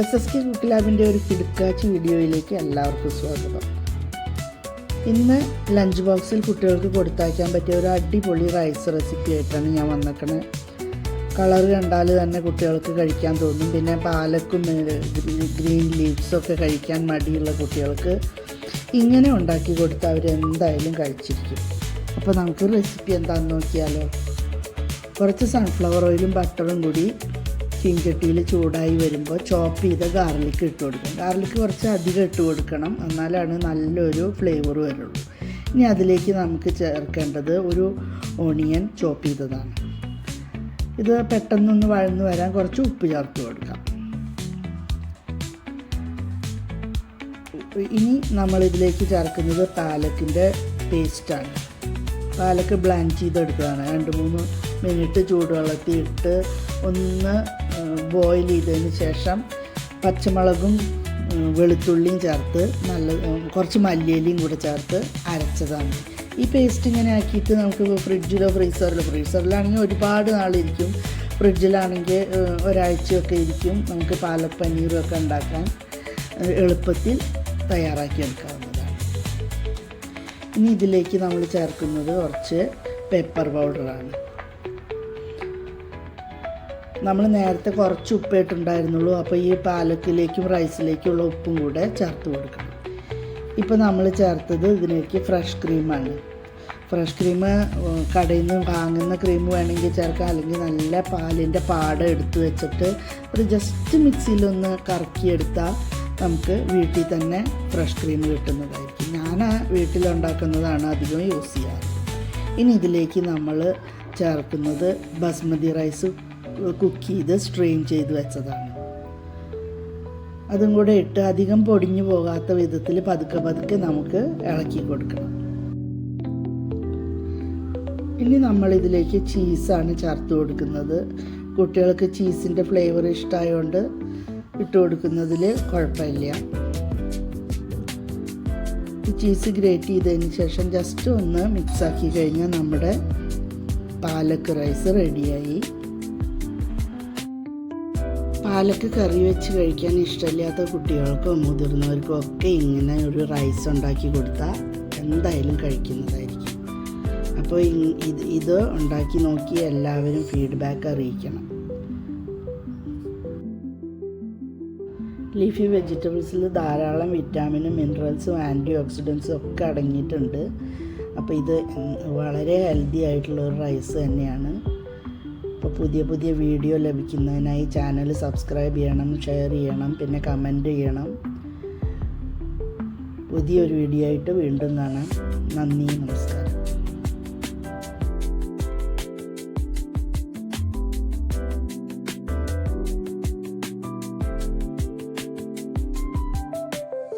S S K cook ലാബിന്റെ ഒരു കിടുക്കാച്ച് വീഡിയോയിലേക്ക് എല്ലാവർക്കും സ്വാഗതം. ഇന്ന് ലഞ്ച് ബോക്സിൽ കുട്ടികൾക്ക് കൊടുത്തയക്കാൻ പറ്റിയ ഒരു അടിപൊളി റൈസ് റെസിപ്പി ആയിട്ടാണ് ഞാൻ വന്നേക്കണത് കളർ കണ്ടാൽ തന്നെ കുട്ടികൾക്ക് കഴിക്കാൻ തോന്നും. പിന്നെ പാലക്കും ഗ്രീൻ ലീവ്സൊക്കെ കഴിക്കാൻ മടിയുള്ള കുട്ടികൾക്ക് ഇങ്ങനെ ഉണ്ടാക്കി കൊടുത്താൽ അവരെന്തായാലും കഴിച്ചിരിക്കും. അപ്പോൾ നമുക്ക് റെസിപ്പി എന്താണെന്ന് നോക്കിയാലോ? കുറച്ച് സൺഫ്ലവർ ഓയിലും ബട്ടറും കൂടി ചീൻചട്ടിയിൽ ചൂടായി വരുമ്പോൾ ചോപ്പ് ചെയ്ത ഗാർലിക്ക് ഇട്ട് കൊടുക്കണം ഗാർലിക്ക് കുറച്ച് അധികം ഇട്ട് കൊടുക്കണം. എന്നാലാണ് നല്ലൊരു ഫ്ലേവർ വരുള്ളൂ. ഇനി അതിലേക്ക് നമുക്ക് ചേർക്കേണ്ടത് ഒരു ഓണിയൻ ചോപ്പ് ചെയ്തതാണ്. ഇത് പെട്ടെന്നൊന്ന് വഴന്നു വരാൻ കുറച്ച് ഉപ്പ് ചേർത്ത് കൊടുക്കാം. ഇനി നമ്മളിതിലേക്ക് ചേർക്കുന്നത് പാലക്കിന്റെ പേസ്റ്റാണ് പാലക്ക് ബ്ലാൻഡ് ചെയ്തെടുക്കുകയാണ് രണ്ട് മൂന്ന് മിനിറ്റ് ചൂടുവെള്ളത്തിൽ ഇട്ട് ഒന്ന് ബോയിൽ ചെയ്തതിന് ശേഷം പച്ചമുളകും വെളുത്തുള്ളിയും ചേർത്ത് നല്ല കുറച്ച് മല്ലിയിലയും കൂടെ ചേർത്ത് അരച്ചതാണ്. ഈ പേസ്റ്റ് ഇങ്ങനെ ആക്കിയിട്ട് നമുക്ക് ഫ്രിഡ്ജിലോ ഫ്രീസറിലോ ഫ്രീസറിലാണെങ്കിൽ ഒരുപാട് നാളിരിക്കും. ഫ്രിഡ്ജിലാണെങ്കിൽ ഒരാഴ്ചയൊക്കെ ഇരിക്കും നമുക്ക് പാലപ്പനീറും ഒക്കെ ഉണ്ടാക്കാൻ. എളുപ്പത്തിൽ തയ്യാറാക്കി തയ്യാറാക്കിയെടുക്കാവുന്നതാണ് ഇനി ഇതിലേക്ക് നമ്മൾ ചേർക്കുന്നത് കുറച്ച് പെപ്പർ പൗഡറാണ് നമ്മൾ നേരത്തെ കുറച്ച് ഉപ്പ് ഇട്ടുണ്ടായിരുന്നുള്ളൂ അപ്പോൾ ഈ പാലക്കിലേക്കും റൈസിലേക്കുള്ള ഉപ്പും കൂടെ ചേർത്ത് കൊടുക്കണം. ഇപ്പോൾ നമ്മൾ ചേർത്തത് ഇതിലേക്ക് ഫ്രഷ് ക്രീമാണ്. ഫ്രഷ് ക്രീം കടയിൽ നിന്ന് വാങ്ങുന്ന ക്രീം വേണമെങ്കിൽ ചേർക്കാം. അല്ലെങ്കിൽ നല്ല പാലിന്റെ പാട എടുത്ത് വെച്ചിട്ട് ഒരു ജസ്റ്റ് മിക്സിയിലൊന്ന് കറക്കിയെടുത്താൽ നമുക്ക് വീട്ടിൽ തന്നെ ഫ്രഷ് ക്രീം കിട്ടുന്നതായിരിക്കും. ഞാൻ ആ വീട്ടിലുണ്ടാക്കുന്നതാണ് അധികം യൂസ് ചെയ്യാറ്. ഇനി ഇതിലേക്ക് നമ്മൾ ചേർക്കുന്നത് ബസ്മതി റൈസ് കുക്ക് ചെയ്ത് സ്ട്രെയിൻ ചെയ്ത് വെച്ചതാണ്. അതും കൂടെ ഇട്ട് അധികം പൊടിഞ്ഞു പോകാത്ത വിധത്തിൽ പതുക്കെ പതുക്കെ നമുക്ക് ഇളക്കി കൊടുക്കണം. ഇനി നമ്മൾ ഇതിലേക്ക് ചീസാണ് ചേർത്ത് കൊടുക്കുന്നത്. കുട്ടികൾക്ക് ചീസിന്റെ ഫ്ലേവർ ഇഷ്ടമായതുകൊണ്ട് ഇട്ട് കൊടുക്കുന്നതിൽ കുഴപ്പമില്ല. ചീസ് ഗ്രേറ്റ് ചെയ്തതിന് ശേഷം ജസ്റ്റ് ഒന്ന് മിക്സാക്കി കഴിഞ്ഞാൽ നമ്മുടെ പാലക്ക് റൈസ് റെഡിയായി പാലക്ക് കറി വെച്ച് കഴിക്കാൻ ഇഷ്ടമില്ലാത്ത കുട്ടികൾക്കും മുതിർന്നവർക്കും ഒക്കെ ഇങ്ങനെ ഒരു റൈസ് ഉണ്ടാക്കി കൊടുത്താൽ എന്തായാലും കഴിക്കുന്നതായിരിക്കും. അപ്പോൾ ഇത് ഇത് ഉണ്ടാക്കി നോക്കി എല്ലാവരും ഫീഡ്ബാക്ക് അറിയിക്കണം. ലീഫി വെജിറ്റബിൾസിൽ ധാരാളം വിറ്റാമിനും മിനറൽസും ആന്റി ഓക്സിഡൻസും ഒക്കെ അടങ്ങിയിട്ടുണ്ട്. അപ്പോൾ ഇത് വളരെ ഹെൽത്തി ആയിട്ടുള്ള ഒരു റൈസ് തന്നെയാണ്. അപ്പോൾ പുതിയ പുതിയ വീഡിയോ ലഭിക്കുന്നതിനായി ചാനൽ സബ്സ്ക്രൈബ് ചെയ്യണം ഷെയർ ചെയ്യണം പിന്നെ കമന്റ് ചെയ്യണം. പുതിയൊരു വീഡിയോ ആയിട്ട് വീണ്ടും കാണാം. നന്ദി നമസ്കാരം.